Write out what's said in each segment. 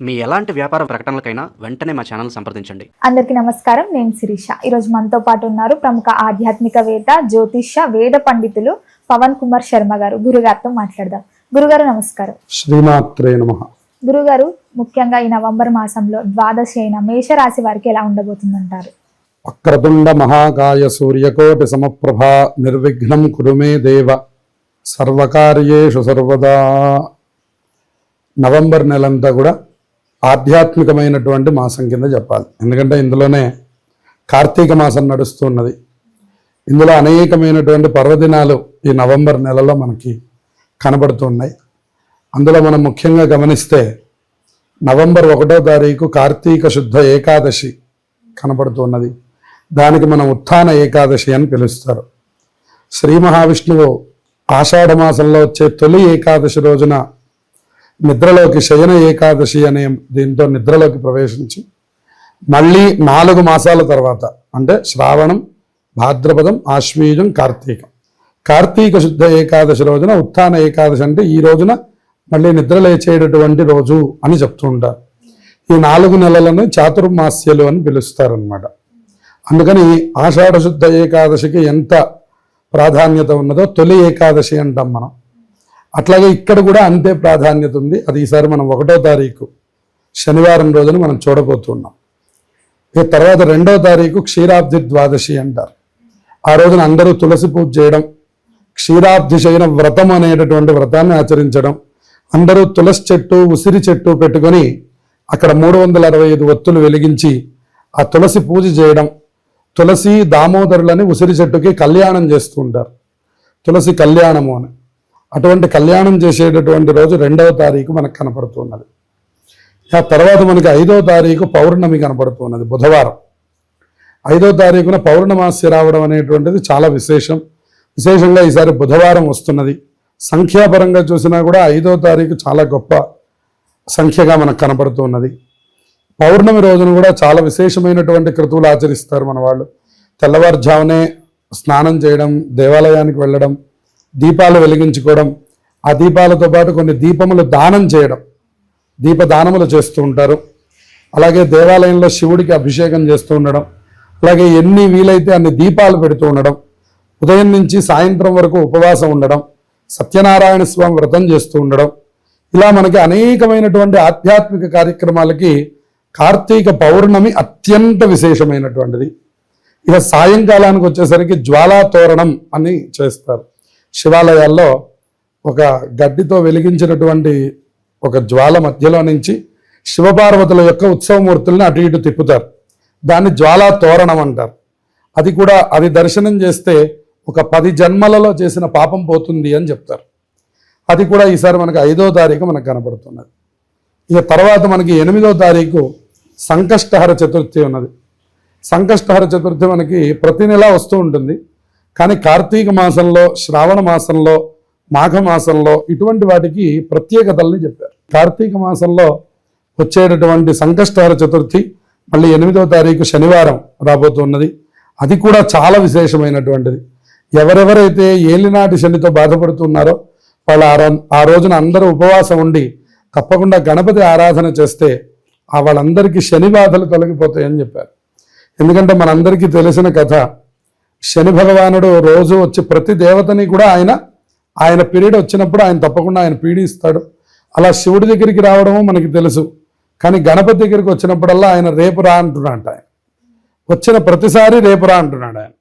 మీ ఎలాంటి వ్యాపార ప్రకటనలకైనా వెంటనే మా ఛానల్ సంప్రదించండి. అందరికీ నమస్కారం నేను శిరీష. ఈరోజు మనతో పాటు ఉన్నారు ప్రముఖ ఆధ్యాత్మికవేత్త జ్యోతిష్య వేద పండితులు పవన్ కుమార్ శర్మ గారు. గురుగారితో మాట్లాడదాం. గురుగారు నమస్కారం. శ్రీమాత్రే నమ. గురుగారు ముఖ్యంగా ఈ నవంబర్ మాసంలో ద్వాదశి అయిన మేషరాశి వారికి ఎలా ఉండబోతుందంటారు? వక్రతుండ మహాకాయ సూర్యకోటి సమప్రభ నిర్విఘ్నం కురు మే దేవ. సర్వకార్యేషు సర్వదా. నవంబర్ నెలంతా కూడా ఆధ్యాత్మికమైనటువంటి మాసం కింద చెప్పాలి. ఎందుకంటే ఇందులోనే కార్తీక మాసం నడుస్తున్నది. ఇందులో అనేకమైనటువంటి పర్వదినాలు ఈ నవంబర్ నెలలో మనకి కనబడుతున్నాయి. అందులో మనం ముఖ్యంగా గమనిస్తే నవంబర్ ఒకటో తారీఖు కార్తీక శుద్ధ ఏకాదశి కనబడుతున్నది. దానికి మనం ఉత్థాన ఏకాదశి అని పిలుస్తారు. శ్రీ మహావిష్ణువు ఆషాఢ మాసంలో వచ్చే తొలి ఏకాదశి రోజున నిద్రలోకి శయన ఏకాదశి అనే దీంతో నిద్రలోకి ప్రవేశించి మళ్ళీ నాలుగు మాసాల తర్వాత అంటే శ్రావణం భాద్రపదం ఆశ్వీజం కార్తీకం. కార్తీక శుద్ధ ఏకాదశి రోజున ఉత్థాన ఏకాదశి అంటే ఈ రోజున మళ్ళీ నిద్ర లేచేటటువంటి రోజు అని చెప్తూ ఉంటారు ఈ నాలుగు నెలలను చాతుర్మాస్యలు అని పిలుస్తారనమాట అందుకని ఆషాఢ శుద్ధ ఏకాదశికి ఎంత ప్రాధాన్యత ఉన్నదో తొలి ఏకాదశి అంటాం మనం. అట్లాగే ఇక్కడ కూడా అంతే ప్రాధాన్యత ఉంది. అది ఈసారి మనం ఒకటో తారీఖు శనివారం రోజున మనం చూడబోతున్నాం. ఇక తర్వాత రెండో తారీఖు క్షీరాబ్ది ద్వాదశి అంటారు. ఆ రోజున అందరూ తులసి పూజ చేయడం క్షీరాబ్ది శయన వ్రతం అనేటటువంటి వ్రతాన్ని ఆచరించడం అందరూ తులసి చెట్టు ఉసిరి చెట్టు పెట్టుకొని అక్కడ మూడు వందల అరవై ఐదు ఒత్తులు వెలిగించి ఆ తులసి పూజ చేయడం తులసి దామోదరులని ఉసిరి చెట్టుకి కళ్యాణం చేస్తూ ఉంటారు. తులసి కళ్యాణము అని. అటువంటి కళ్యాణం చేసేటటువంటి రోజు రెండవ తారీఖు మనకు కనపడుతున్నది. ఆ తర్వాత మనకి ఐదో తారీఖు పౌర్ణమి కనపడుతున్నది బుధవారం. ఐదో తారీఖున పౌర్ణమాసి రావడం అనేటువంటిది చాలా విశేషం. విశేషంగా ఈసారి బుధవారం వస్తున్నది. సంఖ్యాపరంగా చూసినా కూడా ఐదో తారీఖు చాలా గొప్ప సంఖ్యగా మనకు కనపడుతున్నది. పౌర్ణమి రోజున కూడా చాలా విశేషమైనటువంటి క్రతువులు ఆచరిస్తారు మన వాళ్ళు తెల్లవారుజామునే స్నానం చేయడం దేవాలయానికి వెళ్ళడం దీపాలు వెలిగించుకోవడం ఆ దీపాలతో పాటు కొన్ని దీపములు దానం చేయడం దీపదానములు చేస్తూ ఉంటారు. అలాగే దేవాలయంలో శివుడికి అభిషేకం చేస్తూ ఉండడం అలాగే ఎన్ని వీలైతే అన్ని దీపాలు పెడుతూ ఉండడం ఉదయం నుంచి సాయంత్రం వరకు ఉపవాసం ఉండడం సత్యనారాయణ స్వామి వ్రతం చేస్తూ ఉండడం ఇలా మనకి అనేకమైనటువంటి ఆధ్యాత్మిక కార్యక్రమాలకి కార్తీక పౌర్ణమి అత్యంత విశేషమైనటువంటిది. ఇక సాయంకాలానికి వచ్చేసరికి జ్వాలా తోరణం అని చేస్తారు. శివాలయాల్లో ఒక గడ్డితో వెలిగించినటువంటి ఒక జ్వాల మధ్యలో నుంచి శివపార్వతుల యొక్క ఉత్సవమూర్తుల్ని అటు ఇటు తిప్పుతారు. దాన్ని జ్వాలా తోరణం అంటారు. అది కూడా అది దర్శనం చేస్తే ఒక పది జన్మలలో చేసిన పాపం పోతుంది అని చెప్తారు. అది కూడా ఈసారి మనకి ఐదో తారీఖు మనకు కనబడుతున్నది. ఇక తర్వాత మనకి ఎనిమిదో తారీఖు సంకష్టహర చతుర్థి ఉన్నది. సంకష్టహర చతుర్థి మనకి ప్రతి నెల వస్తూ ఉంటుంది. కానీ కార్తీక మాసంలో శ్రావణ మాసంలో మాఘ మాసంలో ఇటువంటి వాటికి ప్రత్యేకతల్ని చెప్పారు. కార్తీక మాసంలో వచ్చేటటువంటి సంకష్టార చతుర్థి మళ్ళీ ఎనిమిదో తారీఖు శనివారం రాబోతున్నది. అది కూడా చాలా విశేషమైనటువంటిది. ఎవరెవరైతే ఏలినాటి శనితో బాధపడుతున్నారో వాళ్ళు ఆ ఆ రోజున అందరూ ఉపవాసం ఉండి తప్పకుండా గణపతి ఆరాధన చేస్తే ఆ వాళ్ళందరికీ శని బాధలు తొలగిపోతాయని చెప్పారు. ఎందుకంటే మనందరికీ తెలిసిన కథ శని భగవానుడు రోజు వచ్చి ప్రతి దేవతని కూడా ఆయన ఆయన పీరియడ్ వచ్చినప్పుడు ఆయన తప్పకుండా ఆయన పీడిస్తాడు. అలా శివుడి దగ్గరికి రావడము మనకి తెలుసు. కానీ గణపతి దగ్గరికి వచ్చినప్పుడల్లా ఆయన రేపు రా అంటున్నాడు ఆయన. వచ్చిన ప్రతిసారి రేపు రా అంటున్నాడు ఆయన.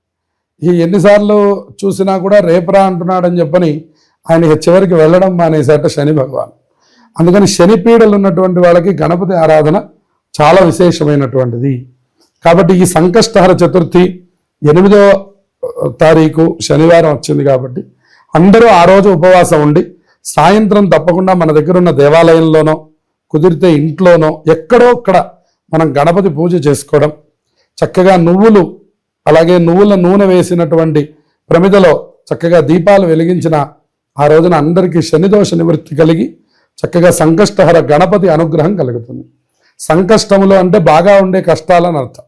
ఈ ఎన్నిసార్లు చూసినా కూడా రేపు రా అంటున్నాడు అని చెప్పని ఆయన చివరికి వెళ్ళడం మానేసేట శని భగవాన్. అందుకని శని పీడలు ఉన్నటువంటి వాళ్ళకి గణపతి ఆరాధన చాలా విశేషమైనటువంటిది. కాబట్టి ఈ సంకష్టహర చతుర్థి ఎనిమిదో తారీఖు శనివారం వచ్చింది కాబట్టి అందరూ ఆ రోజు ఉపవాసం ఉండి సాయంత్రం తప్పకుండా మన దగ్గర ఉన్న దేవాలయంలోనో కుదిరితే ఇంట్లోనో ఎక్కడో అక్కడ మనం గణపతి పూజ చేసుకోవడం చక్కగా నువ్వులు అలాగే నువ్వుల నూనె వేసినటువంటి ప్రమిదలో చక్కగా దీపాలు వెలిగించిన ఆ రోజున అందరికీ శనిదోష నివృత్తి కలిగి చక్కగా సంకష్టహర గణపతి అనుగ్రహం కలుగుతుంది. సంకష్టములు అంటే బాగా ఉండే కష్టాలని అర్థం.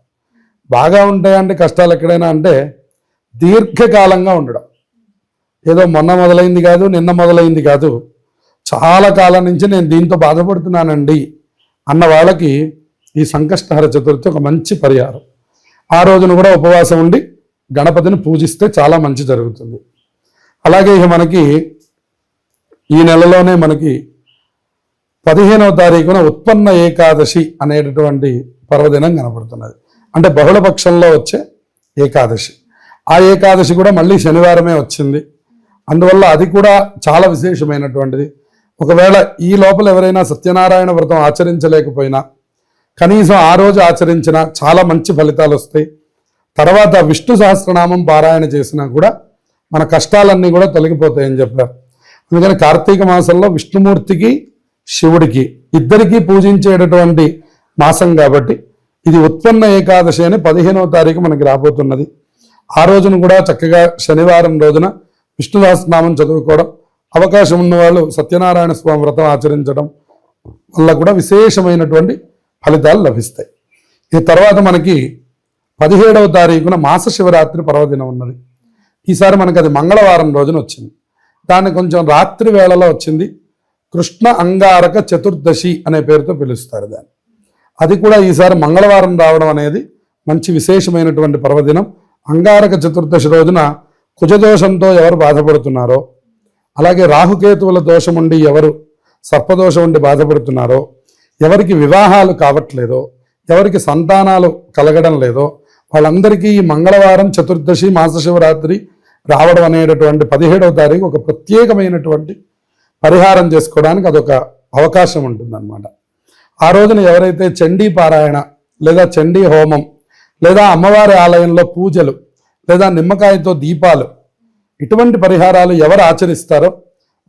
బాగా ఉంటాయంటే కష్టాలు ఎక్కడైనా అంటే దీర్ఘకాలంగా ఉండడం. ఏదో మొన్న మొదలైంది కాదు నిన్న మొదలైంది కాదు. చాలా కాలం నుంచి నేను దీంతో బాధపడుతున్నానండి అన్న వాళ్ళకి ఈ సంకష్టహర చతుర్థి ఒక మంచి పరిహారం. ఆ రోజున కూడా ఉపవాసం ఉండి గణపతిని పూజిస్తే చాలా మంచి జరుగుతుంది. అలాగే ఇక మనకి ఈ నెలలోనే మనకి పదిహేనవ తారీఖున ఉత్పన్న ఏకాదశి అనేటటువంటి పర్వదినం కనపడుతున్నది అంటే బహుళ పక్షంలో వచ్చే ఏకాదశి. ఆ ఏకాదశి కూడా మళ్ళీ శనివారమే వచ్చింది. అందువల్ల అది కూడా చాలా విశేషమైనటువంటిది. ఒకవేళ ఈ లోపల ఎవరైనా సత్యనారాయణ వ్రతం ఆచరించలేకపోయినా కనీసం ఆ రోజు ఆచరించినా చాలా మంచి ఫలితాలు వస్తాయి. తర్వాత విష్ణు సహస్రనామం పారాయణ చేసినా కూడా మన కష్టాలన్నీ కూడా తొలగిపోతాయని చెప్పారు. అందుకని కార్తీక మాసంలో విష్ణుమూర్తికి శివుడికి ఇద్దరికీ పూజించేటటువంటి మాసం కాబట్టి ఇది ఉత్పన్న ఏకాదశి అని పదిహేనవ తారీఖు మనకి రాబోతున్నది. ఆ రోజున కూడా చక్కగా శనివారం రోజున విష్ణుదాసనామం చదువుకోవడం అవకాశం ఉన్నవాళ్ళు సత్యనారాయణ స్వామి వ్రతం ఆచరించడం వల్ల కూడా విశేషమైనటువంటి ఫలితాలు లభిస్తాయి. ఈ తర్వాత మనకి పదిహేడవ తారీఖున మాస శివరాత్రి పర్వదినం ఉన్నది. ఈసారి మనకి అది మంగళవారం రోజున వచ్చింది. దాన్ని కొంచెం రాత్రి వేళలో వచ్చింది. కృష్ణ అంగారక చతుర్దశి అనే పేరుతో పిలుస్తారు దాన్ని. అది కూడా ఈసారి మంగళవారం రావడం అనేది మంచి విశేషమైనటువంటి పర్వదినం. అంగారక చతుర్దశి రోజున కుజదోషంతో ఎవరు బాధపడుతున్నారో అలాగే రాహుకేతువుల దోషం ఉండి ఎవరు సర్పదోషం ఉండి బాధపడుతున్నారో ఎవరికి వివాహాలు కావట్లేదో ఎవరికి సంతానాలు కలగడం లేదో వాళ్ళందరికీ ఈ మంగళవారం చతుర్దశి మాసశివరాత్రి రావడం అనేటటువంటి పదిహేడవ తారీఖు ఒక ప్రత్యేకమైనటువంటి పరిహారం చేసుకోవడానికి అదొక అవకాశం ఉంటుందన్నమాట. ఆ రోజున ఎవరైతే చండీ పారాయణ లేదా చండీ హోమం లేదా అమ్మవారి ఆలయంలో పూజలు లేదా నిమ్మకాయతో దీపాలు ఇటువంటి పరిహారాలు ఎవరు ఆచరిస్తారో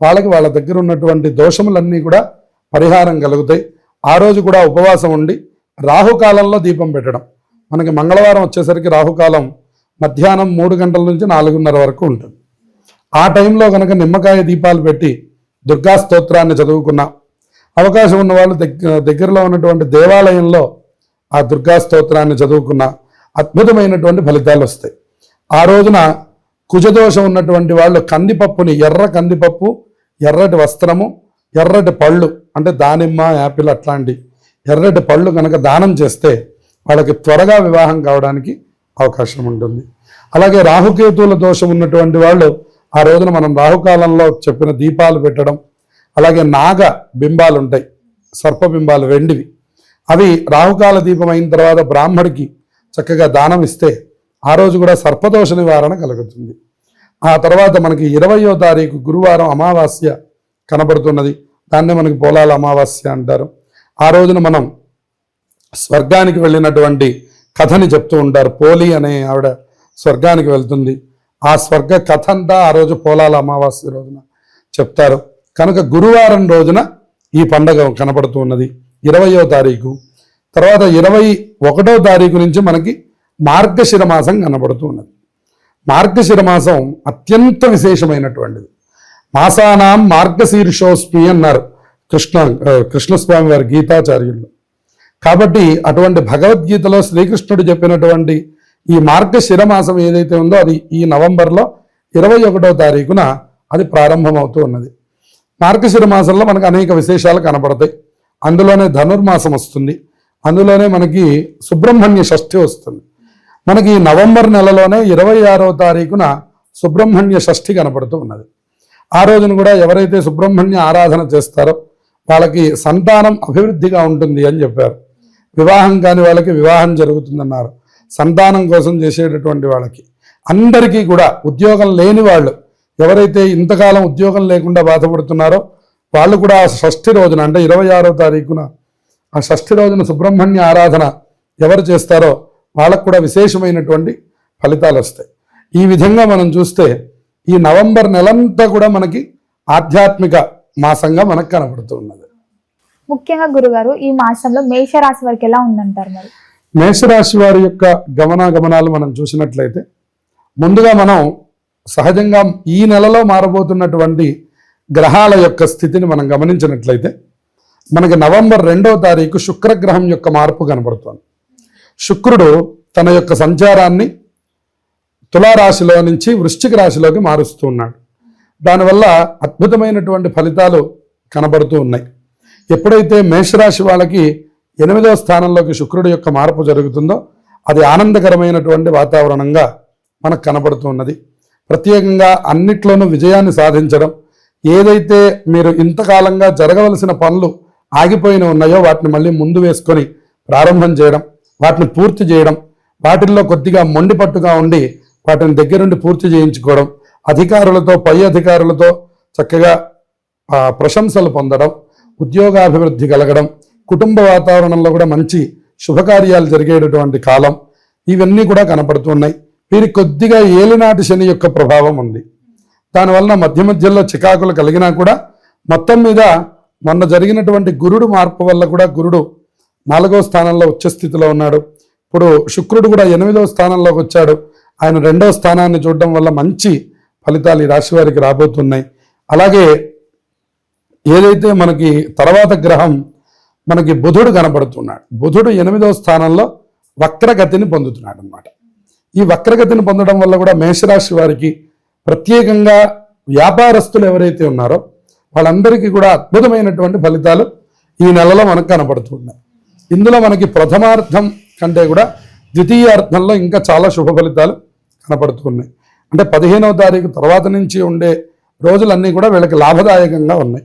వాళ్ళకి వాళ్ళ దగ్గర ఉన్నటువంటి దోషములన్నీ కూడా పరిహారం కలుగుతాయి. ఆ రోజు కూడా ఉపవాసం ఉండి రాహుకాలంలో దీపం పెట్టడం. మనకి మంగళవారం వచ్చేసరికి రాహుకాలం మధ్యాహ్నం మూడు గంటల నుంచి నాలుగున్నర వరకు ఉంటుంది. ఆ టైంలో కనుక నిమ్మకాయ దీపాలు పెట్టి దుర్గా స్తోత్రాన్ని చదువుకున్న అవకాశం ఉన్న వాళ్ళు దగ్గ దగ్గరలో ఉన్నటువంటి దేవాలయంలో ఆ దుర్గా స్తోత్రాన్ని చదువుకున్న అద్భుతమైనటువంటి ఫలితాలు వస్తాయి. ఆ రోజున కుజదోషం ఉన్నటువంటి వాళ్ళు కందిపప్పుని ఎర్ర కందిపప్పు ఎర్రటి వస్త్రము ఎర్రటి పళ్ళు అంటే దానిమ్మ యాపిల్ అట్లాంటి ఎర్రటి పళ్ళు కనుక దానం చేస్తే వాళ్ళకి త్వరగా వివాహం కావడానికి అవకాశం ఉంటుంది. అలాగే రాహుకేతువుల దోషం ఉన్నటువంటి వాళ్ళు ఆ రోజున మనం రాహుకాలంలో చెప్పిన దీపాలు పెట్టడం అలాగే నాగ బింబాలు ఉంటాయి సర్పబింబాలు వెండివి. అవి రాహుకాల దీపం అయిన తర్వాత బ్రాహ్మడికి చక్కగా దానం ఇస్తే ఆ రోజు కూడా సర్పదోష నివారణ కలుగుతుంది. ఆ తర్వాత మనకి ఇరవయో తారీఖు గురువారం అమావాస్య కనబడుతున్నది. దాన్నే మనకి పోలాల అమావాస్య అంటారు. ఆ రోజున మనం స్వర్గానికి వెళ్ళినటువంటి కథని చెప్తూ ఉంటారు. పోలి అనే ఆవిడ స్వర్గానికి వెళ్తుంది. ఆ స్వర్గ కథ అంతా ఆ రోజు పోలాల అమావాస్య రోజున చెప్తారు. కనుక గురువారం రోజున ఈ పండగ కనపడుతూ ఉన్నది. ఇరవయో తారీఖు. తర్వాత ఇరవై ఒకటో తారీఖు నుంచి మనకి మార్గశిర మాసం కనబడుతూ ఉన్నది. మార్గశిర మాసం అత్యంత విశేషమైనటువంటిది. మాసానాం మార్గశీర్షోస్మి అన్నారు కృష్ణ కృష్ణస్వామి వారి గీతాచార్యులు. కాబట్టి అటువంటి భగవద్గీతలో శ్రీకృష్ణుడు చెప్పినటువంటి ఈ మార్గశిర మాసం ఏదైతే ఉందో అది ఈ నవంబర్లో ఇరవై ఒకటో తారీఖున అది ప్రారంభమవుతూ ఉన్నది. మార్గశిర మాసంలో మనకు అనేక విశేషాలు కనపడతాయి అందులోనే ధనుర్మాసం వస్తుంది. అందులోనే మనకి సుబ్రహ్మణ్య షష్ఠి వస్తుంది. మనకి నవంబర్ నెలలోనే ఇరవై ఆరో తారీఖున సుబ్రహ్మణ్య షష్ఠి కనపడుతూ ఉన్నది. ఆ రోజున కూడా ఎవరైతే సుబ్రహ్మణ్య ఆరాధన చేస్తారో వాళ్ళకి సంతానం అభివృద్ధిగా ఉంటుంది అని చెప్పారు. వివాహం కాని వాళ్ళకి వివాహం జరుగుతుందన్నారు. సంతానం కోసం చేసేటటువంటి వాళ్ళకి. అందరికీ కూడా ఉద్యోగం లేని వాళ్ళు ఎవరైతే ఇంతకాలం ఉద్యోగం లేకుండా బాధపడుతున్నారో వాళ్ళు కూడా ఆ షష్ఠి రోజున అంటే ఇరవై ఆరో తారీఖున ఆ షష్ఠి రోజున సుబ్రహ్మణ్య ఆరాధన ఎవరు చేస్తారో వాళ్ళకు కూడా విశేషమైనటువంటి ఫలితాలు వస్తాయి. ఈ విధంగా మనం చూస్తే ఈ నవంబర్ నెలంతా కూడా మనకి ఆధ్యాత్మిక మాసంగా మనకు కనబడుతూ ఉన్నది. ముఖ్యంగా గురుగారు ఈ మాసంలో మేషరాశి వారికి ఎలా ఉందంటారు మరి? మేషరాశి వారి యొక్క గమనాగమనాలు మనం చూసినట్లయితే ముందుగా మనం సహజంగా ఈ నెలలో మారబోతున్నటువంటి గ్రహాల యొక్క స్థితిని మనం గమనించినట్లయితే మనకి నవంబర్ రెండవ తారీఖు శుక్రగ్రహం యొక్క మార్పు కనబడుతోంది. శుక్రుడు తన యొక్క సంచారాన్ని తులారాశిలో నుంచి వృశ్చిక రాశిలోకి మారుస్తూ ఉన్నాడు. దానివల్ల అద్భుతమైనటువంటి ఫలితాలు కనబడుతూ ఉన్నాయి. ఎప్పుడైతే మేషరాశి వాళ్ళకి ఎనిమిదవ స్థానంలోకి శుక్రుడి యొక్క మార్పు జరుగుతుందో అది ఆనందకరమైనటువంటి వాతావరణంగా మనకు కనబడుతున్నది ప్రత్యేకంగా అన్నిట్లోనూ విజయాన్ని సాధించడం ఏదైతే మీరు ఇంతకాలంగా జరగవలసిన పనులు ఆగిపోయిన ఉన్నాయో వాటిని మళ్ళీ ముందు వేసుకొని ప్రారంభం చేయడం వాటిని పూర్తి చేయడం వాటిల్లో కొద్దిగా మొండిపట్టుగా ఉండి వాటిని దగ్గరుండి పూర్తి చేయించుకోవడం అధికారులతో పై అధికారులతో చక్కగా ప్రశంసలు పొందడం ఉద్యోగాభివృద్ధి కలగడం కుటుంబ వాతావరణంలో కూడా మంచి శుభకార్యాలు జరిగేటటువంటి కాలం. ఇవన్నీ కూడా కనపడుతున్నాయి వీరి కొద్దిగా ఏలినాటి శని యొక్క ప్రభావం ఉంది. దానివలన మధ్య మధ్యలో చికాకులు కలిగినా కూడా మొత్తం మీద మొన్న జరిగినటువంటి గురుడు మార్పు వల్ల కూడా గురుడు నాలుగో స్థానంలో ఉచ్చ స్థితిలో ఉన్నాడు. ఇప్పుడు శుక్రుడు కూడా ఎనిమిదవ స్థానంలోకి వచ్చాడు. ఆయన రెండవ స్థానాన్ని చూడడం వల్ల మంచి ఫలితాలు ఈ రాశి వారికి రాబోతున్నాయి. అలాగే ఏదైతే మనకి తర్వాత గ్రహం మనకి బుధుడు కనపడుతున్నాడు బుధుడు ఎనిమిదవ స్థానంలో వక్రగతిని పొందుతున్నాడు అనమాట ఈ వక్రగతిని పొందడం వల్ల కూడా మేషరాశి వారికి ప్రత్యేకంగా వ్యాపారస్తులు ఎవరైతే ఉన్నారో వాళ్ళందరికీ కూడా అద్భుతమైనటువంటి ఫలితాలు ఈ నెలలో మనకు కనపడుతున్నాయి ఇందులో మనకి ప్రథమార్థం కంటే కూడా ద్వితీయార్థంలో ఇంకా చాలా శుభ ఫలితాలు కనపడుతున్నాయి అంటే పదిహేనవ తారీఖు తర్వాత నుంచి ఉండే రోజులన్నీ కూడా వీళ్ళకి లాభదాయకంగా ఉన్నాయి.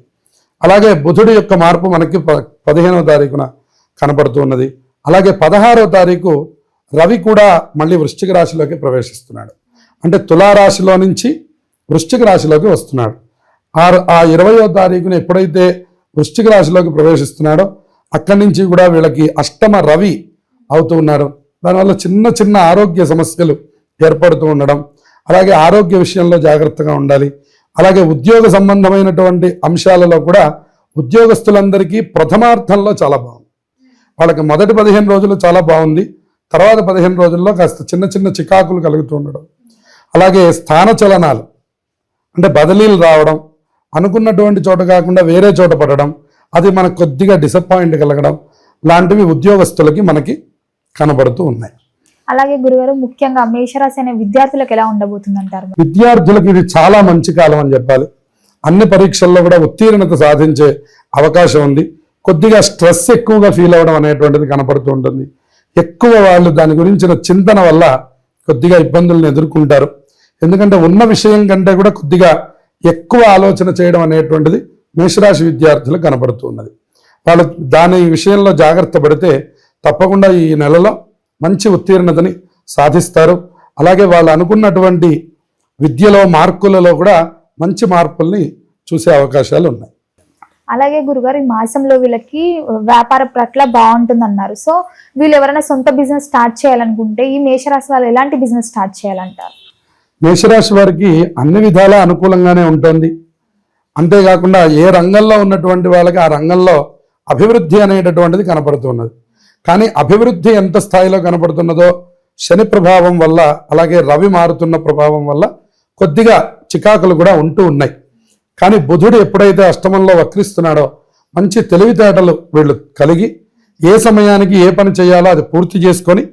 అలాగే బుధుడి యొక్క మార్పు మనకి ప పదిహేనవ తారీఖున కనపడుతున్నది అలాగే పదహారవ తారీఖు రవి కూడా మళ్ళీ వృశ్చిక రాశిలోకి ప్రవేశిస్తున్నాడు. అంటే తులారాశిలో నుంచి వృశ్చిక రాశిలోకి వస్తున్నాడు. ఆ ఆ ఇరవయో తారీఖున ఎప్పుడైతే వృశ్చిక రాశిలోకి ప్రవేశిస్తున్నాడో అక్కడి నుంచి కూడా వీళ్ళకి అష్టమ రవి అవుతూ ఉన్నారు. దానివల్ల చిన్న చిన్న ఆరోగ్య సమస్యలు ఏర్పడుతూ ఉండడం అలాగే ఆరోగ్య విషయంలో జాగ్రత్తగా ఉండాలి. అలాగే ఉద్యోగ సంబంధమైనటువంటి అంశాలలో కూడా ఉద్యోగస్తులందరికీ ప్రథమార్థంలో చాలా బాగుంది. వాళ్ళకి మొదటి పదిహేను రోజులు చాలా బాగుంది. తర్వాత పదిహేను రోజుల్లో కాస్త చిన్న చిన్న చికాకులు కలుగుతూ ఉండడం. అలాగే స్థాన చలనాలు అంటే బదిలీలు రావడం అనుకున్నటువంటి చోట కాకుండా వేరే చోట పడడం అది మనకు కొద్దిగా డిసప్పాయింట్ కలగడం లాంటివి ఉద్యోగస్తులకి మనకి కనబడుతూ ఉన్నాయి. అలాగే గురుగారు ముఖ్యంగా మేషరాశి అనే విద్యార్థులకు ఎలా ఉండబోతుంది అంటారు విద్యార్థులకు ఇది చాలా మంచి కాలం అని చెప్పాలి. అన్ని పరీక్షల్లో కూడా ఉత్తీర్ణత సాధించే అవకాశం ఉంది. కొద్దిగా స్ట్రెస్ ఎక్కువగా ఫీల్ అవ్వడం అనేటువంటిది కనపడుతూ ఉంటుంది. ఎక్కువ వాళ్ళు దాని గురించిన చింతన వల్ల కొద్దిగా ఇబ్బందులను ఎదుర్కొంటారు. ఎందుకంటే ఉన్న విషయం కంటే కూడా కొద్దిగా ఎక్కువ ఆలోచన చేయడం అనేటువంటిది మేషరాశి విద్యార్థులకు కనపడుతున్నది వాళ్ళు దాని విషయంలో జాగ్రత్త పడితే తప్పకుండా ఈ నెలలో మంచి ఉత్తీర్ణతని సాధిస్తారు. అలాగే వాళ్ళు అనుకున్నటువంటి విద్యలో మార్కులలో కూడా మంచి మార్పుల్ని చూసే అవకాశాలు ఉన్నాయి. అలాగే గురుగారు ఈ మాసంలో వీళ్ళకి వ్యాపార పట్ల బాగుంటుంది అన్నారు సో వీళ్ళు ఎవరైనా సొంత బిజినెస్ స్టార్ట్ చేయాలనుకుంటే ఈ మేషరాశి వాళ్ళు ఎలాంటి బిజినెస్ స్టార్ట్ చేయాలంటారు? మేషరాశి వారికి అన్ని విధాలా అనుకూలంగానే ఉంటుంది. అంతేకాకుండా ఏ రంగంలో ఉన్నటువంటి వాళ్ళకి ఆ రంగంలో అభివృద్ధి అనేటటువంటిది కనపడుతున్నది. కానీ అభివృద్ధి ఎంత స్థాయిలో కనపడుతున్నదో శని ప్రభావం వల్ల అలాగే రవి మారుతున్న ప్రభావం వల్ల కొద్దిగా చికాకులు కూడా ఉంటూ ఉన్నాయి. కానీ బుధుడు ఎప్పుడైతే అష్టమంలో వక్రిస్తున్నాడో మంచి తెలివితేటలు వీళ్ళు కలిగి ఏ సమయానికి ఏ పని చేయాలో అది పూర్తి చేసుకొని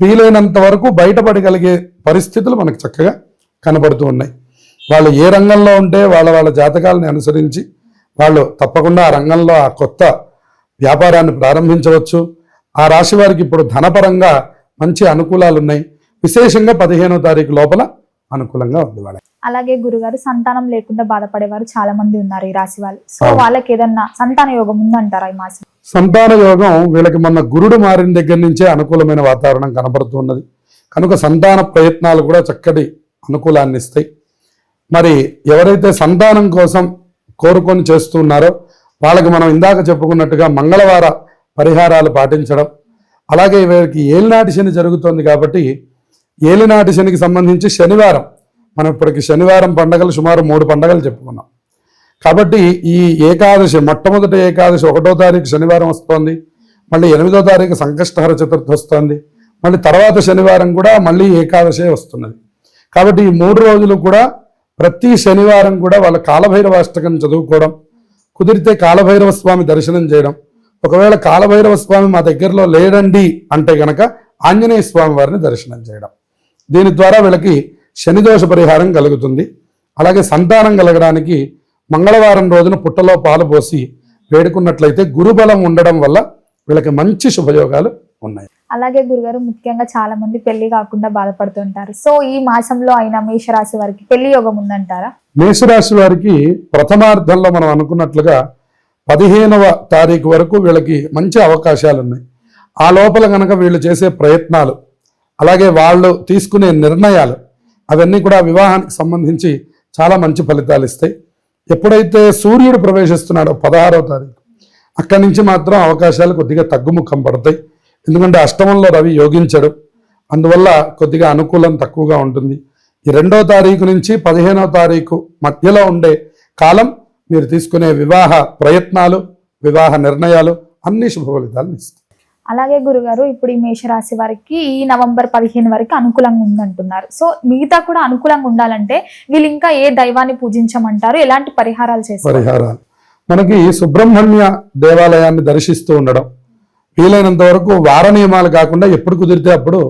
వీలైనంత వరకు బయటపడగలిగే పరిస్థితులు మనకు చక్కగా కనబడుతూ ఉన్నాయి. వాళ్ళు ఏ రంగంలో ఉంటే వాళ్ళ వాళ్ళ జాతకాలని అనుసరించి వాళ్ళు తప్పకుండా ఆ రంగంలో ఆ కొత్త వ్యాపారాన్ని ప్రారంభించవచ్చు. ఆ రాశి వారికి ఇప్పుడు ధనపరంగా మంచి అనుకూలాలు ఉన్నాయి విశేషంగా పదిహేనో తారీఖు లోపల అనుకూలంగా ఉంది వాళ్ళకి. అలాగే గురుగారు సంతానం లేకుండా బాధపడేవారు చాలా మంది ఉన్నారు ఈ రాశి వాళ్ళు. సో. వాళ్ళకి ఏదన్నా సంతాన యోగం ఉందంటారా ఈ మాసం? సంతాన యోగం వీళ్ళకి మొన్న గురుడు మారిన దగ్గర నుంచే అనుకూలమైన వాతావరణం కనపడుతున్నది కనుక సంతాన ప్రయత్నాలు కూడా చక్కటి అనుకూలాన్ని ఇస్తాయి మరి ఎవరైతే సంతానం కోసం కోరుకొని చేస్తున్నారో వాళ్ళకి మనం ఇందాక చెప్పుకున్నట్టుగా మంగళవార పరిహారాలు పాటించడం అలాగే వీరికి ఏలినాటి శని జరుగుతోంది కాబట్టి ఏలినాటి శనికి సంబంధించి శనివారం మనం ఇప్పటికి శనివారం పండగలు సుమారు మూడు పండగలు చెప్పుకున్నాం. కాబట్టి ఈ ఏకాదశి మొట్టమొదటి ఏకాదశి ఒకటో తారీఖు శనివారం వస్తోంది మళ్ళీ ఎనిమిదో తారీఖు సంకష్టహర చతుర్థి వస్తోంది మళ్ళీ తర్వాత శనివారం కూడా మళ్ళీ ఏకాదశే వస్తున్నది. కాబట్టి ఈ మూడు రోజులు కూడా ప్రతి శనివారం కూడా వాళ్ళ కాలభైరవ అష్టకం చదువుకోవడం కుదిరితే కాలభైరవ స్వామి దర్శనం చేయడం. ఒకవేళ కాలభైరవ స్వామి మా దగ్గరలో లేడండి అంటే గనక ఆంజనేయ స్వామి వారిని దర్శనం చేయడం. దీని ద్వారా వీళ్ళకి శనిదోష పరిహారం కలుగుతుంది. అలాగే సంతానం కలగడానికి మంగళవారం రోజున పుట్టలో పాలు పోసి వేడుకున్నట్లయితే గురుబలం ఉండడం వల్ల వీళ్ళకి మంచి శుభయోగాలు ఉన్నాయి. అలాగే గురుగారు ముఖ్యంగా చాలా మంది పెళ్ళి కాకుండా బాధపడుతుంటారు. సో ఈ మాసంలో అయినా మేషరాశి వారికి పెళ్ళి యోగం ఉందంటారా? మేషరాశి వారికి ప్రథమార్థంలో మనం అనుకున్నట్లుగా పదిహేనవ తారీఖు వరకు వీళ్ళకి మంచి అవకాశాలు ఉన్నాయి ఆ లోపల కనుక వీళ్ళు చేసే ప్రయత్నాలు అలాగే వాళ్ళు తీసుకునే నిర్ణయాలు అవన్నీ కూడా వివాహానికి సంబంధించి చాలా మంచి ఫలితాలు ఇస్తాయి. ఎప్పుడైతే సూర్యుడు ప్రవేశిస్తున్నాడో పదహారవ తారీఖు అక్కడి నుంచి మాత్రం అవకాశాలు కొద్దిగా తగ్గుముఖం పడతాయి. ఎందుకంటే అష్టమంలో రవి యోగించడు. అందువల్ల కొద్దిగా అనుకూలం తక్కువగా ఉంటుంది. ఈ రెండో తారీఖు నుంచి పదిహేనవ తారీఖు మధ్యలో ఉండే కాలం మీరు తీసుకునే వివాహ ప్రయత్నాలు వివాహ నిర్ణయాలు అన్ని శుభ ఫలితాలను ఇస్తాయి. అలాగే గురుగారు ఇప్పుడు ఈ మేషరాశి వారికి ఈ నవంబర్ పదిహేను వరకు అనుకూలంగా ఉందంటున్నారు. సో మిగతా కూడా అనుకూలంగా ఉండాలంటే వీళ్ళు ఇంకా ఏ దైవాన్ని పూజించమంటారు? ఎలాంటి పరిహారాలు చేస్తారు పరిహారాలు. మనకి సుబ్రహ్మణ్య దేవాలయాన్ని దర్శిస్తూ ఉండడం వీలైనంత వరకు వార నియమాలు కాకుండా ఎప్పుడు కుదిరితే అప్పుడు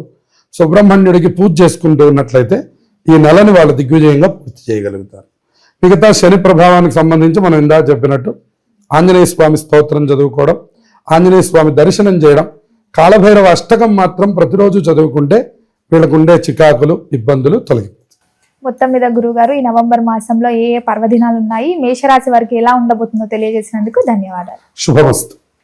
సుబ్రహ్మణ్యుడికి పూజ చేసుకుంటూ ఉన్నట్లయితే ఈ నెలని వాళ్ళు దిగ్విజయంగా పూర్తి చేయగలుగుతారు. మిగతా శని ప్రభావానికి సంబంధించి మనం ఇందా చెప్పినట్టు ఆంజనేయ స్వామి స్తోత్రం చదువుకోవడం ఆంజనేయ స్వామి దర్శనం చేయడం కాలభైరవ అష్టకం మాత్రం ప్రతిరోజు చదువుకుంటే వీళ్ళకు ఉండే చికాకులు ఇబ్బందులు తొలగి మొత్తం మీద గురుగారు ఈ నవంబర్ మాసంలో ఏ ఏ పర్వదినాలు ఉన్నాయి మేషరాశి వారికి ఎలా ఉండబోతుందో తెలియజేసినందుకు ధన్యవాదాలు. శుభమస్తు.